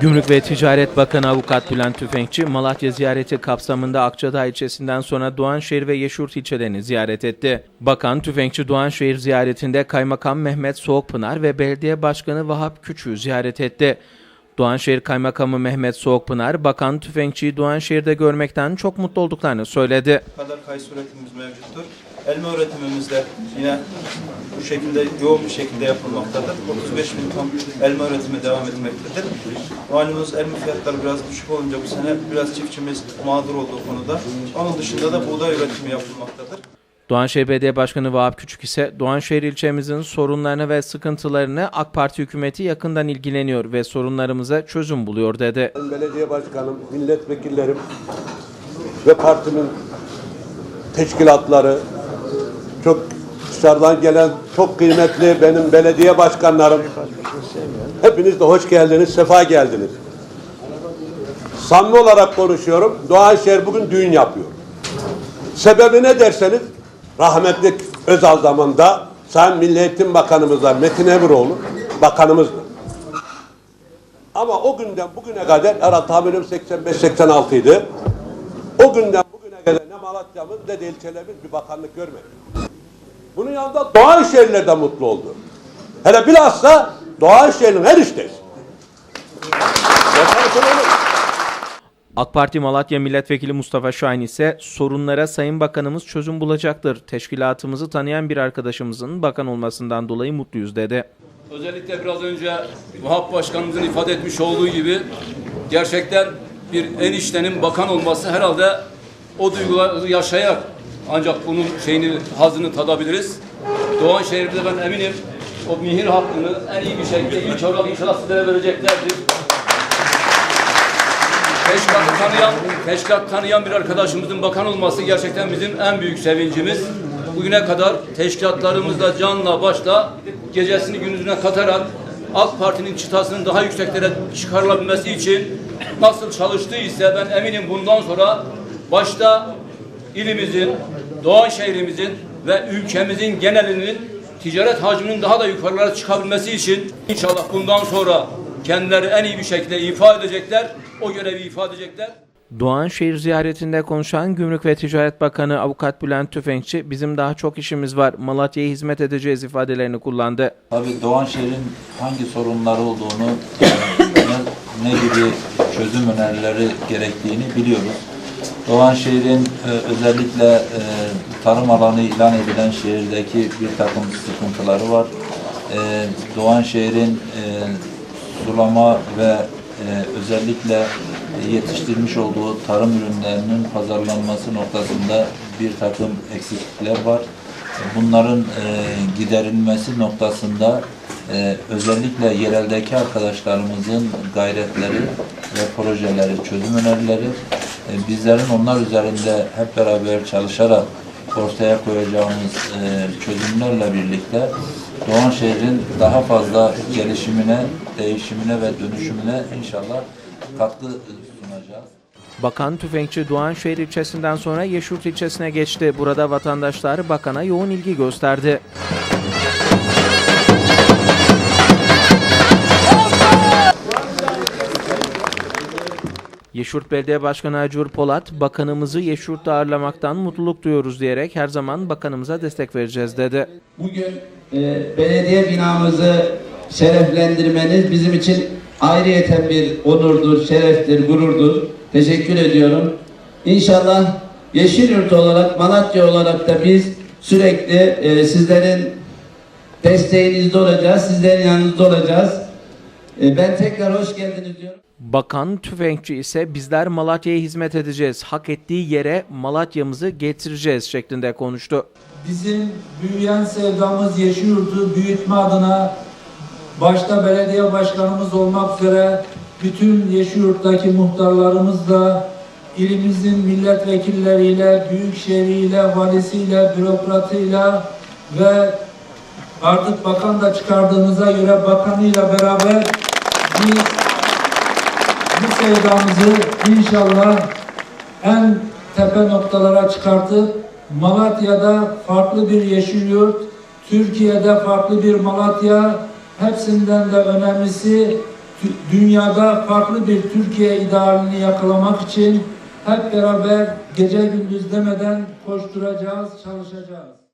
Gümrük ve Ticaret Bakanı Avukat Bülent Tüfekçi, Malatya ziyareti kapsamında Akçadağ ilçesinden sonra Doğanşehir ve Yeşurt ilçelerini ziyaret etti. Bakan Tüfekçi Doğanşehir ziyaretinde Kaymakam Mehmet Soğukpınar ve Belediye Başkanı Vahap Küçük'ü ziyaret etti. Doğanşehir Kaymakamı Mehmet Soğukpınar, Bakan Tüfekçi'yi Doğanşehir'de görmekten çok mutlu olduklarını söyledi. kadar kayısı üretimimiz mevcuttur. Elma üretimimiz de yine bu şekilde yoğun bir şekilde yapılmaktadır. 35 bin ton elma üretimi devam etmektedir. Malumunuz elma fiyatları biraz düşük olunca bu sene biraz çiftçimiz mağdur olduğu konuda. Onun dışında da buğday üretimi yapılmaktadır. Doğanşehir Belediye Başkanı Vahap Küçük ise Doğanşehir ilçemizin sorunlarını ve sıkıntılarını AK Parti hükümeti yakından ilgileniyor ve sorunlarımıza çözüm buluyor dedi. Belediye başkanım, milletvekillerim ve partimin teşkilatları, çok dışarıdan gelen çok kıymetli benim belediye başkanlarım. Hepiniz de hoş geldiniz, sefa geldiniz. Samimi olarak konuşuyorum. Doğanşehir bugün düğün yapıyor. Sebebi ne derseniz rahmetli Özal zamanında Sayın Milli Eğitim Bakanımızla Metin Emiroğlu bakanımızdı. Ama o günden bugüne kadar herhalde tahminim 85-86 idi. O günden bugüne kadar ne Malatya'mız ne de ilçelerimiz bir bakanlık görmedi. Bunun yanında Doğanşehirler de mutlu oldu. Hele bilhassa Doğanşehir'in her iştesi. AK Parti Malatya Milletvekili Mustafa Şahin ise sorunlara Sayın Bakanımız çözüm bulacaktır. Teşkilatımızı tanıyan bir arkadaşımızın bakan olmasından dolayı mutluyuz dedi. Özellikle biraz önce Vahap Başkanımızın ifade etmiş olduğu gibi gerçekten bir eniştenin bakan olması herhalde o duyguları yaşayarak ancak bunun şeyini hazını tadabiliriz. Doğanşehir'de ben eminim o mihir hakkını en iyi bir şekilde ilk olarak inşallah sizlere vereceklerdir. Teşkilatı tanıyan, teşkilat tanıyan bir arkadaşımızın bakan olması gerçekten bizim en büyük sevincimiz. Bugüne kadar teşkilatlarımızla canla başla gecesini gündüzüne katarak AK Parti'nin çıtasının daha yükseklere çıkarılabilmesi için nasıl çalıştıysa ben eminim bundan sonra başta ilimizin, Doğan şehrimizin ve ülkemizin genelinin ticaret hacminin daha da yukarılara çıkabilmesi için inşallah bundan sonra kendileri en iyi bir şekilde ifade edecekler, o görevi ifade edecekler. Doğanşehir ziyaretinde konuşan Gümrük ve Ticaret Bakanı Avukat Bülent Tüfekçi, bizim daha çok işimiz var, Malatya'ya hizmet edeceğiz ifadelerini kullandı. Tabii Doğanşehir'in hangi sorunları olduğunu, ne, ne gibi çözüm önerileri gerektiğini biliyoruz. Doğanşehir'in e, özellikle e, tarım alanı ilan edilen şehirdeki bir takım sıkıntıları var. E, Doğanşehir'in e, sulama ve e, özellikle yetiştirmiş olduğu tarım ürünlerinin pazarlanması noktasında bir takım eksiklikler var. Bunların e, giderilmesi noktasında e, özellikle yereldeki arkadaşlarımızın gayretleri ve projeleri, çözüm önerileri e, bizlerin onlar üzerinde hep beraber çalışarak ortaya koyacağımız e, çözümlerle birlikte Doğanşehir'in daha fazla gelişimine, değişimine ve dönüşümüne inşallah katkı sunacağız. Bakan Tüfekçi Doğanşehir ilçesinden sonra Yeşurt ilçesine geçti. Burada vatandaşlar bakana yoğun ilgi gösterdi. Yeşurt Belediye Başkanı Acur Polat, bakanımızı Yeşurt'ta ağırlamaktan mutluluk duyuyoruz diyerek her zaman bakanımıza destek vereceğiz dedi. Bugün e, belediye binamızı şereflendirmeniz bizim için ayrıyeten bir onurdur, şereftir, gururdur. Teşekkür ediyorum. İnşallah Yeşilyurt olarak, Malatya olarak da biz sürekli e, sizlerin desteğinizde olacağız, sizlerin yanınızda olacağız. E, ben tekrar hoş geldiniz diyorum. Bakan Tüfekçi ise bizler Malatya'ya hizmet edeceğiz, hak ettiği yere Malatya'mızı getireceğiz şeklinde konuştu. bizim büyüyen sevdamız Yeşilyurt'u büyütme adına başta belediye başkanımız olmak üzere bütün Yeşilyurt'taki muhtarlarımızla ilimizin milletvekilleriyle, büyükşehiriyle, valisiyle, bürokratıyla ve artık bakan da çıkardığınıza göre bakanıyla beraber biz bu sevdamızı inşallah en tepe noktalara çıkartıp Malatya'da farklı bir yeşil yurt, Türkiye'de farklı bir Malatya, hepsinden de önemlisi dünyada farklı bir Türkiye idealini yakalamak için hep beraber gece gündüz demeden koşturacağız, çalışacağız.